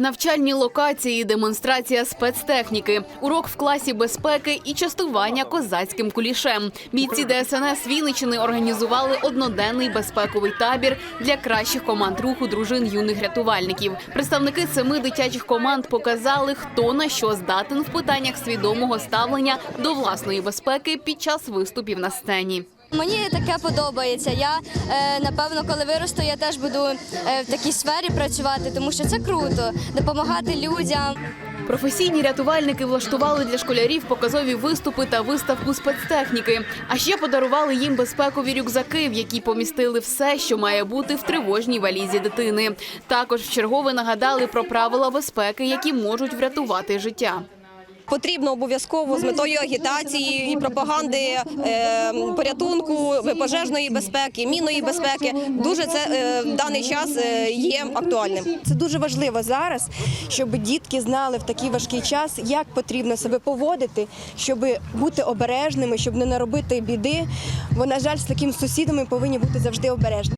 Навчальні локації, демонстрація спецтехніки, урок в класі безпеки і частування козацьким кулішем. Бійці ДСНС Вінничини організували одноденний безпековий табір для кращих команд руху дружин юних рятувальників. Представники семи дитячих команд показали, хто на що здатен в питаннях свідомого ставлення до власної безпеки під час виступів на сцені. Мені таке подобається. Я е, напевно, коли виросту, я теж буду е, в такій сфері працювати, тому що це круто допомагати людям. Професійні рятувальники влаштували для школярів показові виступи та виставку спецтехніки. А ще подарували їм безпекові рюкзаки, в які помістили все, що має бути в тривожній валізі дитини. Також вчергове нагадали про правила безпеки, які можуть врятувати життя. Потрібно обов'язково з метою агітації і пропаганди е, порятунку, пожежної безпеки, мінної безпеки. Дуже це е, в даний час е, є актуальним. Це дуже важливо зараз, щоб дітки знали в такий важкий час, як потрібно себе поводити, щоб бути обережними, щоб не наробити біди. Бо, на жаль, з такими сусідами повинні бути завжди обережні.